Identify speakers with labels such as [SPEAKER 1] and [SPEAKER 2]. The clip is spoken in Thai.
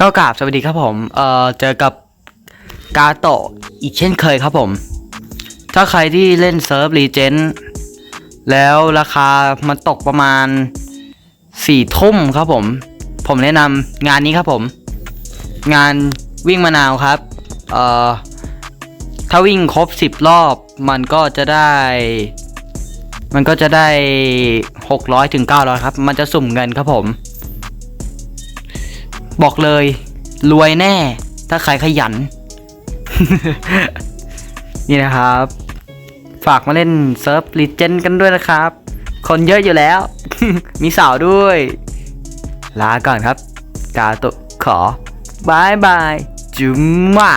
[SPEAKER 1] ก็กราบสวัสดีครับผม เอ่อ เจอกับกาโตะอีกเช่นเคยครับผม ถ้าใครที่เล่นเซิร์ฟรีเจนแล้วราคามันตกประมาณสี่ทุ่มครับผม ผมแนะนำงานนี้ครับผม งานวิ่งมะนาวครับ เอ่อ ถ้าวิ่งครบสิบรอบมันก็จะได้ มันก็จะได้หกร้อยถึงเก้าร้อยครับ มันจะสุ่มเงินครับผม บอกเลย รวยแน่ ถ้าใครขยัน นี่นะครับ ฝากมาเล่นเซิร์ฟลีเจนกันด้วยนะครับ คนเยอะอยู่แล้ว มีสาวด้วย ลาก่อนครับ กาโตะขอบายบายจุ๊มว่า